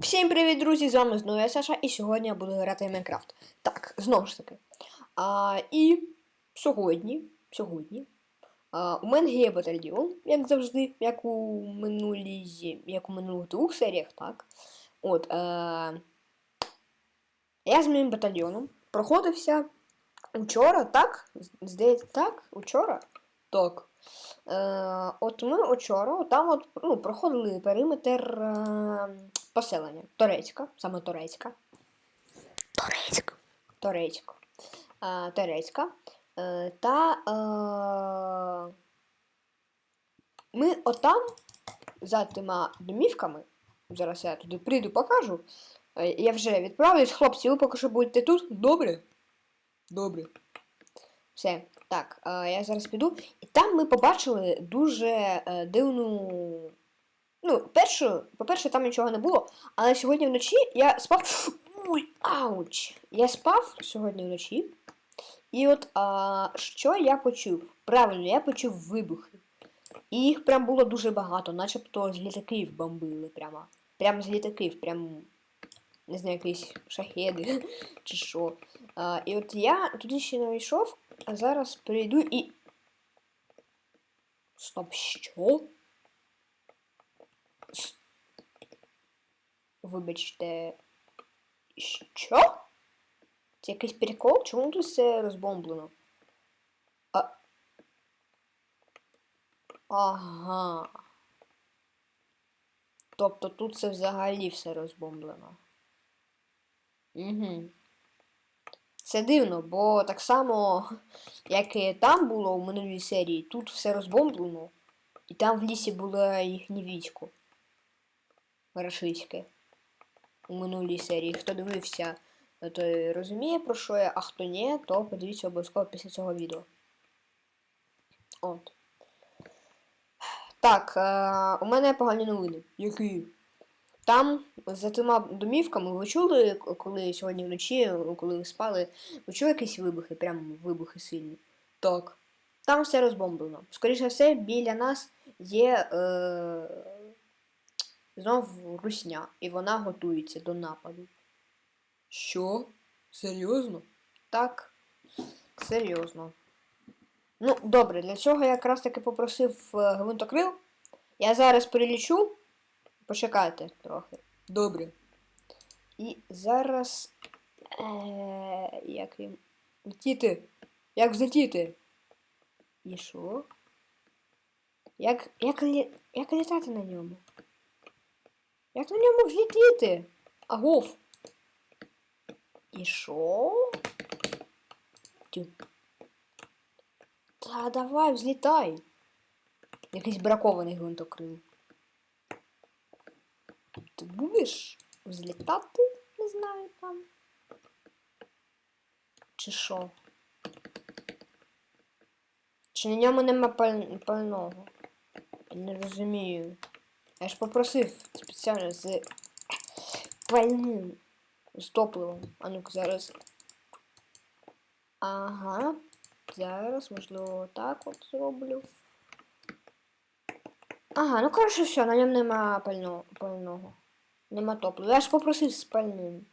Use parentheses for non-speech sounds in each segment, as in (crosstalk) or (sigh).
Всім привіт, друзі! З вами знову я Саша, і сьогодні я буду грати в Майнкрафт. Так, знову ж таки. А, і сьогодні, сьогодні а, у мене є батальйон, як завжди, як у минулій, як у минулих двох серіях, так. От, е, я з моїм батальйоном проходився учора, так? Здається, так? Учора? Так. Е, от ми вчора там от, ну, проходили периметр е, поселення. Торецька, саме Торецька. Торецьк. Торецьк. Торецька. Е, та е, ми отам за тима домівками. Зараз я туди прийду, покажу. Е, Я вже відправлюсь, хлопці, ви поки що будете тут. Добре? Добре. Все, так, я зараз піду. І там ми побачили дуже дивну. Ну, першу, по-перше, там нічого не було, але сьогодні вночі я спав. Ой, ауч! Я спав сьогодні вночі. І от а, що я почув? Правильно, я почув вибухи. І їх прям було дуже багато, начебто з літаків бомбили прямо. Прямо з літаків, прям. Не знаю, якісь шахеди (laughs) чи що. А, і от я туди ще не вийшов, а зараз прийду і. Стоп, що? С- Вибачте. Що? Це якийсь прикол? Чому тут все розбомблено? А... Ага. Тобто тут це взагалі все розбомблено. Угу. Це дивно, бо так само, як і там було у минулій серії, тут все розбомблено. І там в лісі було їхнє військо. Рашистське. У минулій серії. Хто дивився, той розуміє, про що я, а хто ні, то подивіться обов'язково після цього відео. От. Так, е, у мене погані новини. Які? Там за тима домівками ви чули, коли сьогодні вночі, коли ви спали, ви чули якісь вибухи, прям вибухи сильні? Так. Там все розбомблено. Скоріше все, біля нас є е, знов русня, і вона готується до нападу. Що? Серйозно? Так, серйозно. Ну, добре, для цього я якраз таки попросив е, гвинтокрил. Я зараз перелічу. Почекайте трохи. Добре. І зараз. Е, як їм. Летіти. Як взлетіти? І що? Як, як, як літати на ньому? Як на ньому взлетіти? Агов. І що? Тю. Та давай, взлітай. Якийсь бракований гвинтокрил. Ти будеш взлітати? Не знаю там. Чи що? Чи на ньому нема паль... пального? Не розумію. Я ж попросив спеціально з пальним. З топливом. А ну-ка зараз. Ага. Зараз, можливо, так от зроблю. Ага, ну коротше все, на ньому нема пального. пального. Нема топлива. Я ж попросив з пальним.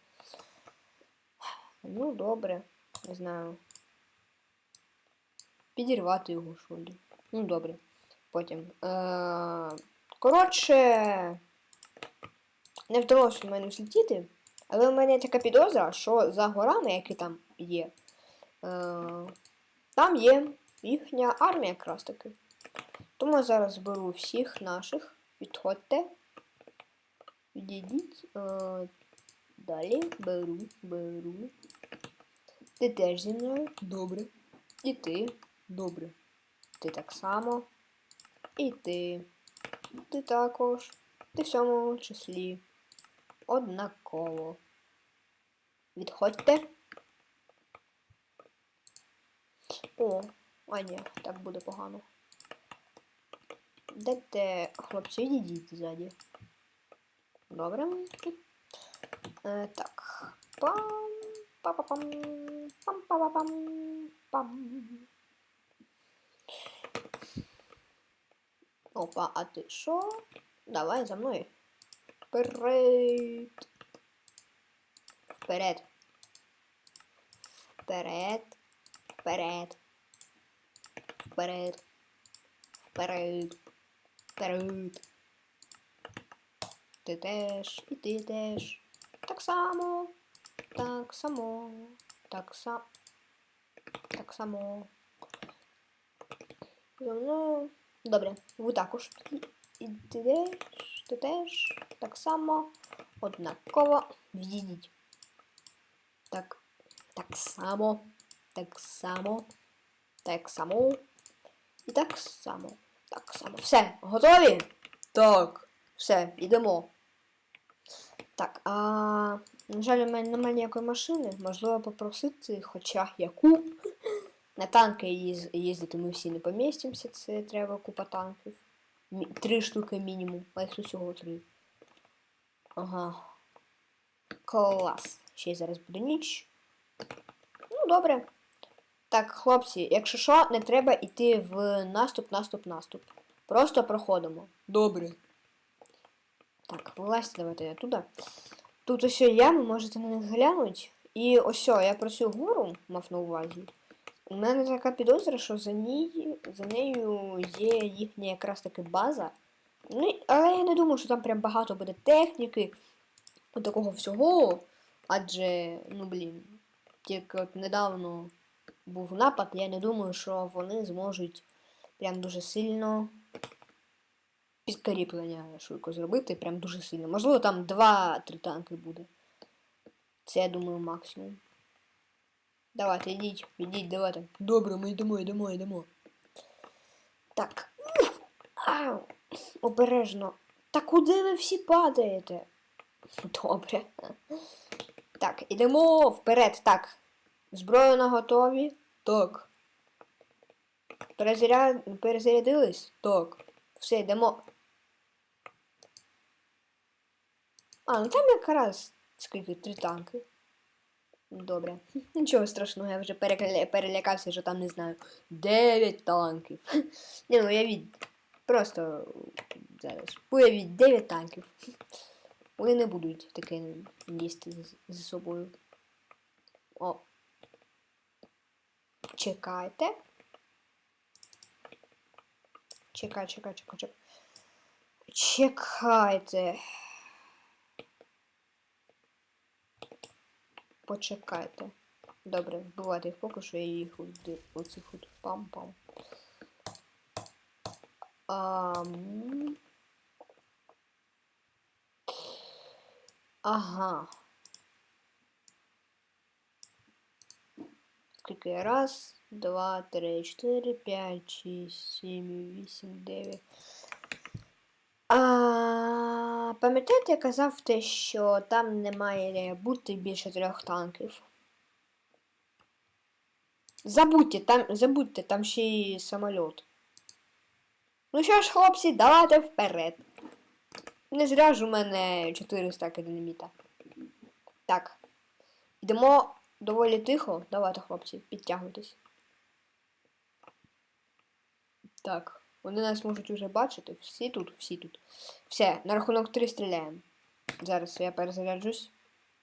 Ну, добре. Не знаю. Підірвати його, що ли. Ну, добре. Потім. Е- коротше. Не вдалося в мене взлетіти. Але в мене така підозра, що за горами, які там є, е- там є їхня армія якраз таки. Тому я зараз беру всіх наших. Підходьте. Відійдіть. Е, далі беру, беру. Ти теж зі мною. Добре. І ти. Добре. Ти так само. І ти. Ти також. В цьому числі. Однаково. Відходьте. О, а ні, так буде погано. Дайте, хлопці, відійдіть ззаді. Добре. Е, так. Пам. Па-па-пам. Пам-па-па-пам. Пам. Опа, а ти що? Давай за мною. Вперед. Вперед. Вперед. Вперед. Вперед. Вперед. Вперед. Ти теж, і ти теж. Так само. Так само. Так само. Так само. За мною. Добре, ви також. І ти теж, ти теж. Так само. Однаково. Відійдіть. Так. Так само. Так само. Так само. І так само. Так само. Все, готові? Так. Все, йдемо. Так, а на жаль, у мене немає ніякої машини. Можливо попросити хоча яку. На танки їз- їздити ми всі не помістимося, це треба купа танків. Мі- Три штуки мінімум, а їх усього три. Ага. Клас. Ще й зараз буде ніч. Ну, добре. Так, хлопці, якщо що, не треба йти в наступ, наступ, наступ. Просто проходимо. Добре. Так, вилазьте давайте туди. Тут ось ями, можете на них глянути. І ось я про цю гору мав на увазі. У мене така підозра, що за, ній, за нею є їхня якраз таки база. Ну, але я не думаю, що там прям багато буде техніки, такого всього. Адже, ну блін, тільки от недавно був напад, я не думаю, що вони зможуть прям дуже сильно підкріплення швидко зробити, прям дуже сильно. Можливо, там 2-3 танки буде. Це, я думаю, максимум. Давайте, йдіть, йдіть, давайте. Добре, ми йдемо, йдемо, йдемо. Так. Ау! Обережно. Та куди ви всі падаєте? Добре. Так, ідемо вперед. Так. Зброю на готові? Так. Перезаря... Перезарядились? Так. Все, йдемо. А, ну там якраз скільки три танки. Добре. (laughs) Нічого страшного, я вже перелякався, що там не знаю. Дев'ять танків. (laughs) Ні, ну уявіть. Просто зараз. Уявіть, 9 танків. (laughs) Вони не будуть таке їсти за собою. О. Чекайте. Чекай, чекай, чекай, чекай. Чекайте. Почекайте. Добре, вбивайте їх поки що я їх оцих от пам-пам. Ам... Ага. Скільки? Раз, два, три, чотири, п'ять, шість, сім, вісім, дев'ять. А, пам'ятаєте, я казав те, що там не має бути більше трьох танків. Забудьте, там, забудьте, там ще й самоліт. Ну що ж, хлопці, давайте вперед. Не зря ж у мене 400 динаміта. Так. Йдемо доволі тихо. Давайте, хлопці, підтягуйтесь. Так. Вони нас можуть уже бачити. Всі тут, всі тут. Все, на рахунок 3 стріляємо. Зараз я перезаряджусь.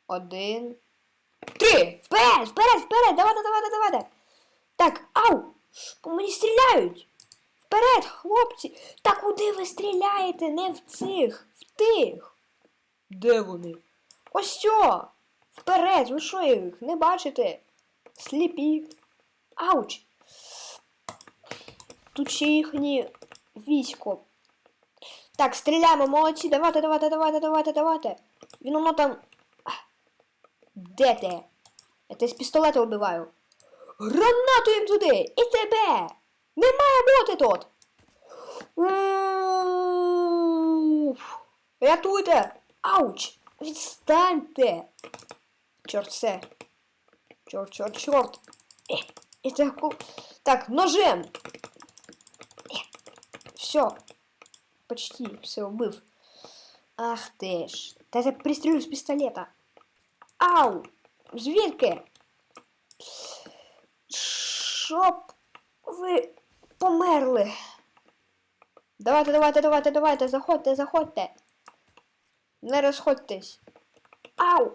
Один. Три! Вперед! Вперед! Вперед! Давайте, давайте, давайте! Так, ау! По мені стріляють! Вперед, хлопці! Та куди ви стріляєте? Не в цих, в тих. Де вони? Ось що! Вперед, ви що їх? Не бачите? Сліпі. Ауч! Тут ще їхні військо. Так, стріляємо, молодці, давайте, давайте, давайте, давайте, давайте. Він воно там. Де ти? Я тебе з пістолета вбиваю. Гранату їм туди! І тебе! Не має бути тут! Рятуйте! Ауч! Відстаньте! Чорт все. Чорт, чорт, чорт. Е, і так, так, ножем. Все. Почти все, вбив. Ах ти ж. Та я пристрелю з пістолета. Ау! Звідки? Щоб ви померли. Давайте, давайте, давайте, давайте, заходьте, заходьте. Не розходьтесь. Ау!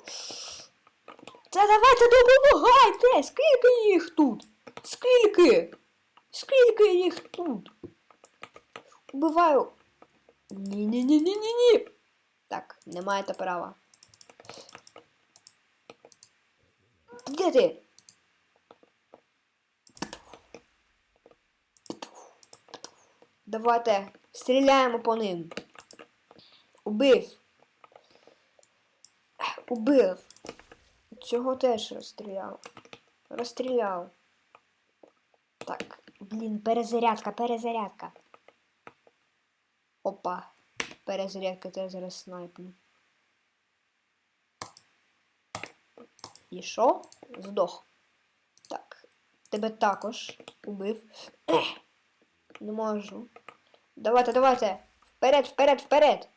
Та давайте допомагайте! Скільки їх тут? Скільки? Скільки їх тут? Убиваю. Ні-ні-ні-ні-ні-ні. Так, не маєте права. Де ти? Давайте стріляємо по ним. Убив. Убив. Цього теж розстріляв. Розстріляв. Так, блін, перезарядка, перезарядка. Опа. Перезарядка то я зараз снайпну. І що? Здох. Так. Тебе також убив. (clears throat) Не можу. Давайте, давайте! Вперед, вперед, вперед!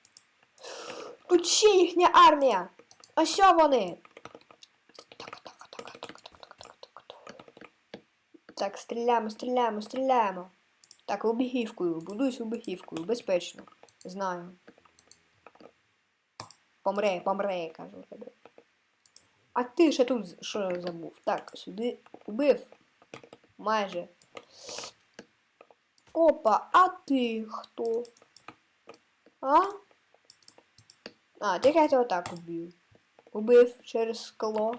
Тут ще їхня армія! А що вони? Так, так, так, так, так, так, так, так. Так, стріляємо, стріляємо, стріляємо. Так, вибігівкою, будуюсь вибігівкою, безпечно. Знаю. Помре, помре, кажу тебе. А ти ще тут що забув? Так, сюди убив. Майже. Опа, а ти хто? А? А, тільки я тебе так убив. Убив через скло.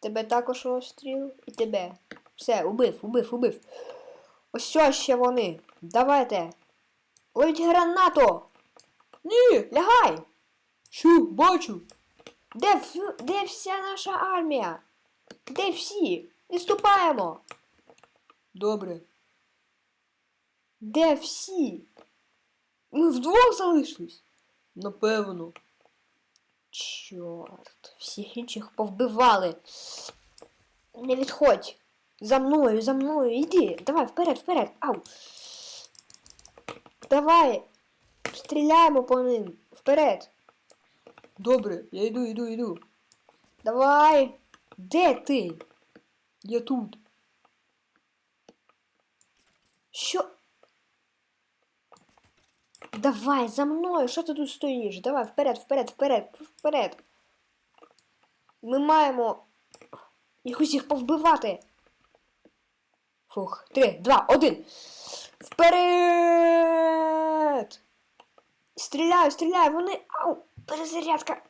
Тебе також розстріл і тебе. Все, убив, убив, убив. Ось ще вони. Давайте. Ловіть гранату. Ні, лягай. Що, бачу. Де, в- де вся наша армія? Де всі? Відступаємо. Добре. Де всі? Ми вдвох залишились? Напевно. Чорт, всіх інших повбивали. Не відходь. За мною, за мною, іди. Давай, вперед, вперед. Ау. Давай. Стріляємо по ним. Вперед. Добре, я йду, йду, йду. Давай. Де ти? Я тут. Що? Давай, за мною, що ти тут стоїш? Давай, вперед, вперед, вперед, вперед. Ми маємо їх усіх повбивати. Фух, три, два, один. Вперед! Стріляю, стріляю, вони. Ау! Перезарядка!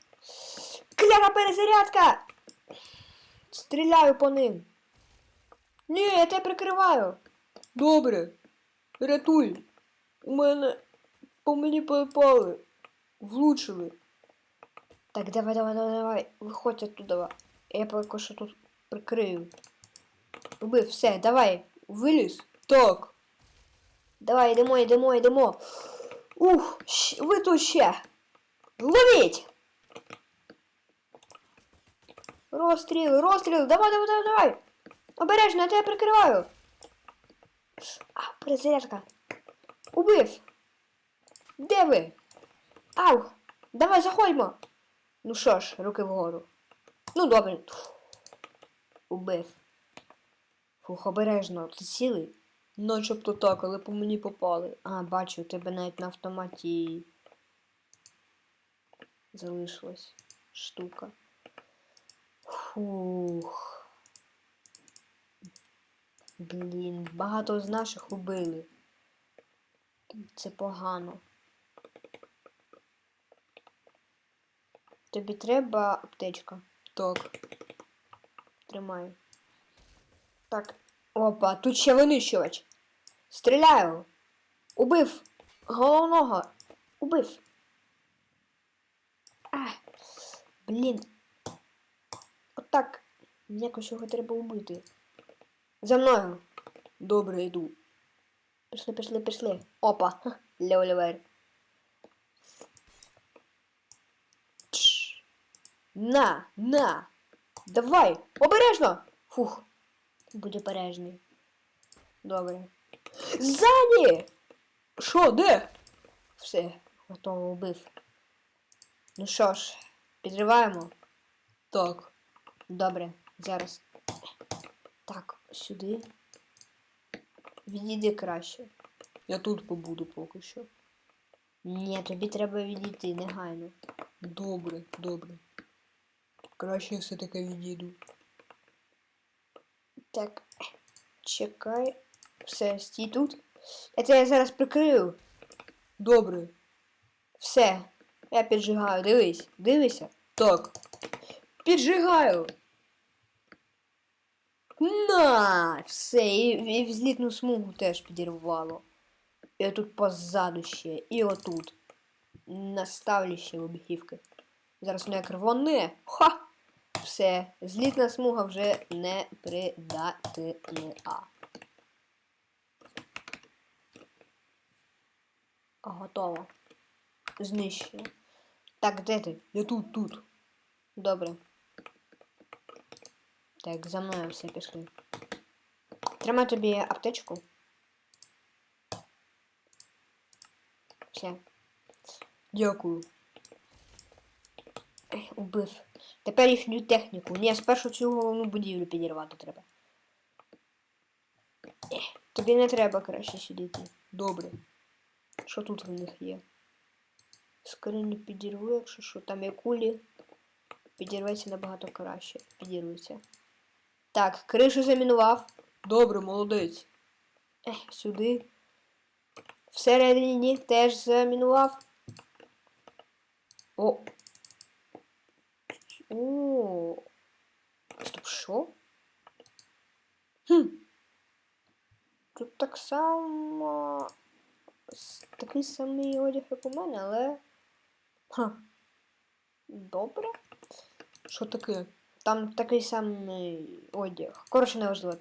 Кляна перезарядка! Стріляю по ним. Ні, я тебе прикриваю. Добре. Рятуй. У мене по мені попали. Влучили. Так, давай, давай, давай, давай. Виходь оттуда. Я поки що тут прикрию. Убив, все, давай. Виліз? Так. Давай, йдемо, йдемо, йдемо. Ух, ви тут ще. Ловіть! Розстріл, розстріл, давай, давай, давай, давай. Обережно, я тебе прикриваю. А, перезарядка. Убив. Де ви? Ау! Давай заходьмо. Ну що ж, руки вгору. Ну добре. Убив. Фух, обережно, ти цілий? Начебто так, але по мені попали. А, бачу, у тебе навіть на автоматі залишилась штука. Фух. Блін, багато з наших убили. Це погано. Тобі треба аптечка. Так. Тримай. Так. Опа, тут ще винищувач. Стріляю. Убив. Головного. Убив. А. Блін. Отак. Якось його треба убити. За мною. Добре, йду. Пішли, пішли, пішли. Опа. Леолівер. На, на. Давай. Обережно. Фух. Будь обережний. Добре. Ззаді! Що, де? Все, готово вбив. Ну що ж, підриваємо? Так. Добре, зараз. Так, сюди. Відійди краще. Я тут побуду поки що. Ні, тобі треба відійти негайно. Добре, добре. Краще я все-таки відійду. Так, чекай. Все, стій тут. Я зараз прикрию. Добре. Все. Я піджигаю. Дивись, дивися. Так. Піджигаю. На! Все, і, і взлітну смугу теж підірвало. І отут позаду ще, і отут. Наставлю ще вибухівки. Зараз воно як рвоне. Ха! Все, злітна смуга вже не придатна. Готово. Знищено. Так, де ти? Я тут, тут. Добре. Так, за мною все пішли. Тримай тобі аптечку. Все. Дякую. Убив. Тепер їхню техніку. Ні, спершу цю головну будівлю підірвати треба. Тобі не треба краще сюди йти. Добре. Що тут в них є? Скриню підірву, якщо що, там є кулі. Підірветься набагато краще. Підірветься. Так, кришу замінував. Добре, молодець. Ех, сюди. Всередині теж замінував. О. О. Стоп, що? Хм. Тут так само. Такий самий одяг, як у мене, але. Ха. Добре. Що таке? Там такий самий одяг. Коротше, неважливо.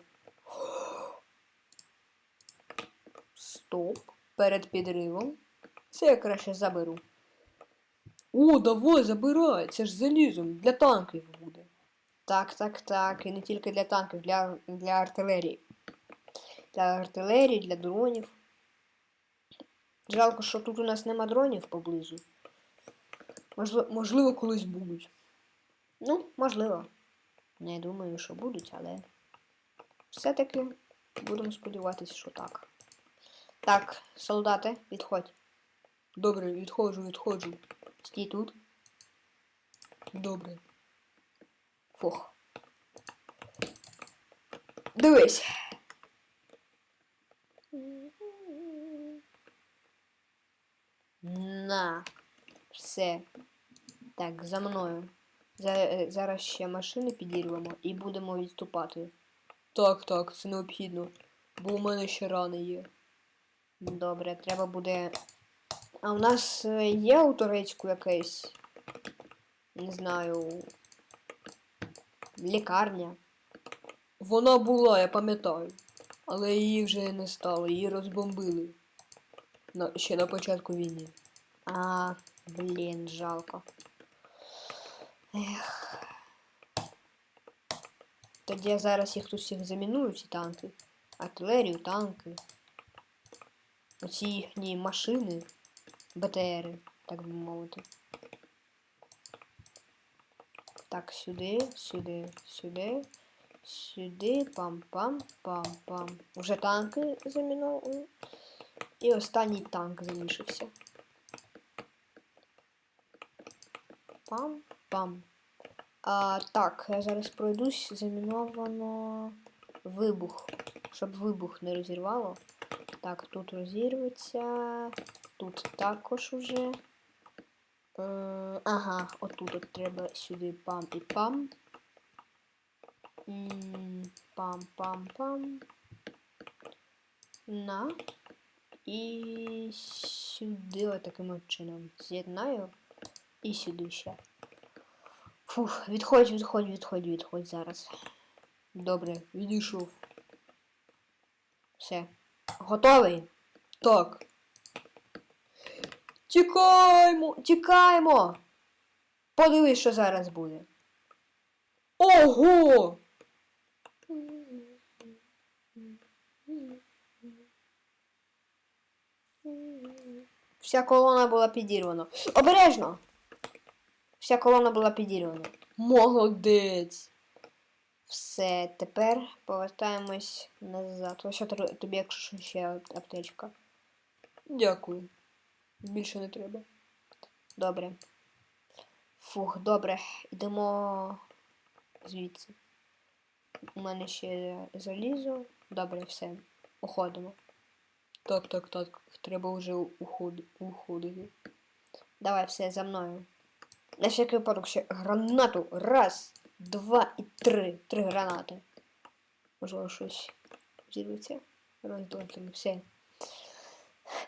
Стоп. Перед підривом. Це я краще заберу. О, давай, забирай. Це ж залізом. Для танків буде. Так, так, так. І не тільки для танків, для, для артилерії. Для артилерії, для дронів. Жалко, що тут у нас нема дронів поблизу. Можливо, можливо, колись будуть. Ну, можливо. Не думаю, що будуть, але все-таки будемо сподіватися, що так. Так, солдати, відходь. Добре, відходжу, відходжу. Стій тут. Добре. Фух. Дивись. На. Все. Так, за мною. За, е, зараз ще машини підірвемо і будемо відступати. Так, так, це необхідно. Бо у мене ще рани є. Добре, треба буде. А у нас е, є у турецьку якесь. Не знаю. Лікарня. Вона була, я пам'ятаю. Але її вже не стало, її розбомбили. На, ще на початку війни. А, блін, жалко. Ех. Тоді я зараз їх тут всіх заміную, ці танки. Артилерію, танки. Оці їхні машини, БТРи, так би мовити. Так, сюди, сюди, сюди, сюди, пам-пам-пам-пам. Уже танки замінували. І останній танк залишився. Пам-пам. Так, я зараз пройдусь, заміновано вибух. Щоб вибух не розірвало. Так, тут розірветься. Тут також уже. Е, ага, отут от треба сюди пам і пам. Пам-пам-пам. На. І сюди отаким от чином з'єднаю. І сюди ще. Фух, відходь, відходь, відходь, відходь зараз. Добре, Відійшов. все. Готовий? Так. Тікаймо! Тікаємо! Подивись, що зараз буде. Ого! Вся колона була підірвана. Обережно! Вся колона була підірвана. Молодець. Все, тепер повертаємось назад. Ось тобі, якщо що, ще аптечка. Дякую. Більше не треба. Добре. Фух, добре, йдемо звідси. У мене ще залізо. Добре, все. Уходимо. Так, так, так. Треба вже уходи- уходити. Давай, все, за мною. На всякий випадок ще гранату. Раз, два і три. Три гранати. Можливо, щось зірветься. Раз, все.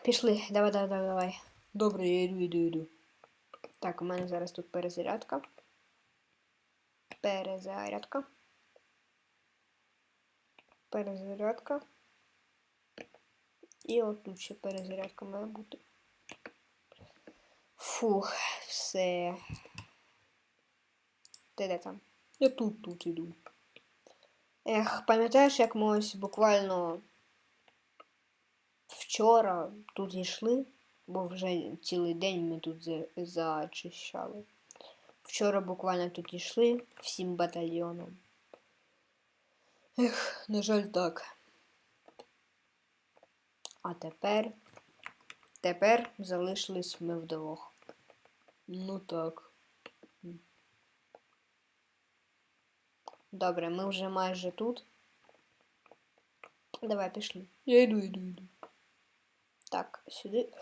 Пішли, давай, давай, давай, давай. Добре, я йду, йду, йду. Так, у мене зараз тут перезарядка. Перезарядка. Перезарядка. І отут ще перезарядка має бути. Фух, все. Ти де там? Я тут, тут іду. Ех, пам'ятаєш, як ми ось буквально вчора тут йшли, бо вже цілий день ми тут зачищали. Вчора буквально тут йшли всім батальйоном. Ех, на жаль, так. А тепер. Тепер залишились ми вдвох. Ну так. Добре, ми вже майже тут. Давай пішли. Я йду, йду, йду. Так, сюди.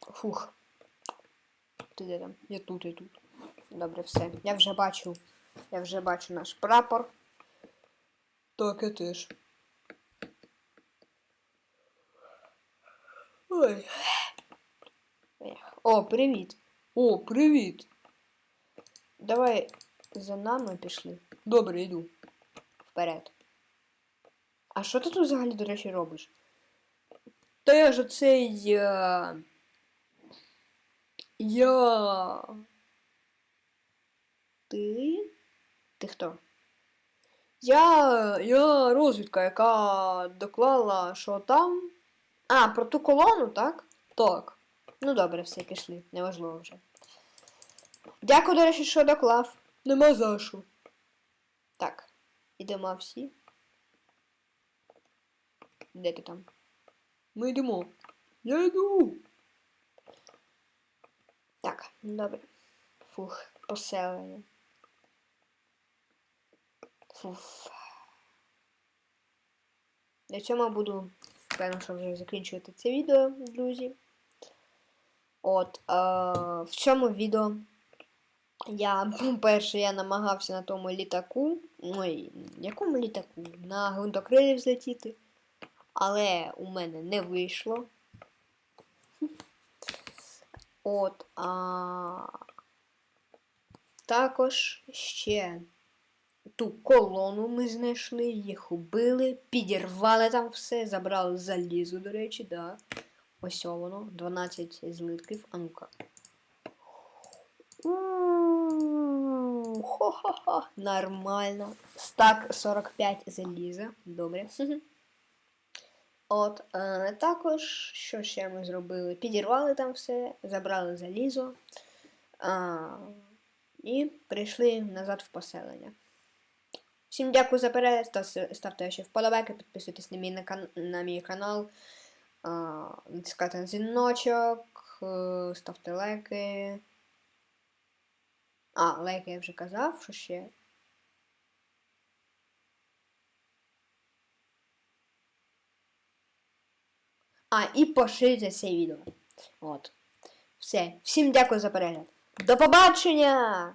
Фух. Ти де там? Я тут, я тут. Добре, все. Я вже бачу. Я вже бачу наш прапор. Так, я теж. Ой. О, привіт. О, привіт. Давай за нами пішли Добре, йду. вперед. А що ти тут взагалі, до речі, робиш? Та я ж оцей. Я... Я... Ти? Ти хто? Я. Я розвідка, яка доклала, що там. А, про ту колону, так? Так. Ну добре, все, пішли, неважливо вже. Дякую, до речі, що доклав. Нема за що. Так, ідемо всі. Де ти там? Ми йдемо. Я йду. Так, добре. Фух, поселення. Фуф. На цьому буду, певно, що вже закінчувати це відео, друзі. От, е, в цьому відео я, (laughs) по-перше, я намагався на тому літаку. Ой, якому літаку? На ґрунтокрилі взлетіти. Але у мене не вийшло. От, а також ще ту колону ми знайшли, їх убили, підірвали там все, забрали залізо, до речі, да. Ось воно, 12 злитків. А ну-ка. Хо-хо-хо. Нормально. Стак 45 заліза. Добре. (laughs) От, е, також, що ще ми зробили? Підірвали там все, забрали залізо а, і прийшли назад в поселення. Всім дякую за перегляд, ставте ще вподобайки, підписуйтесь на мій, на, кан- на мій канал, а, натискайте на дзвіночок, е, ставте лайки. А, лайки я вже казав, що ще. А, і поширюйте це відео. От. Все. Всім дякую за перегляд. До побачення!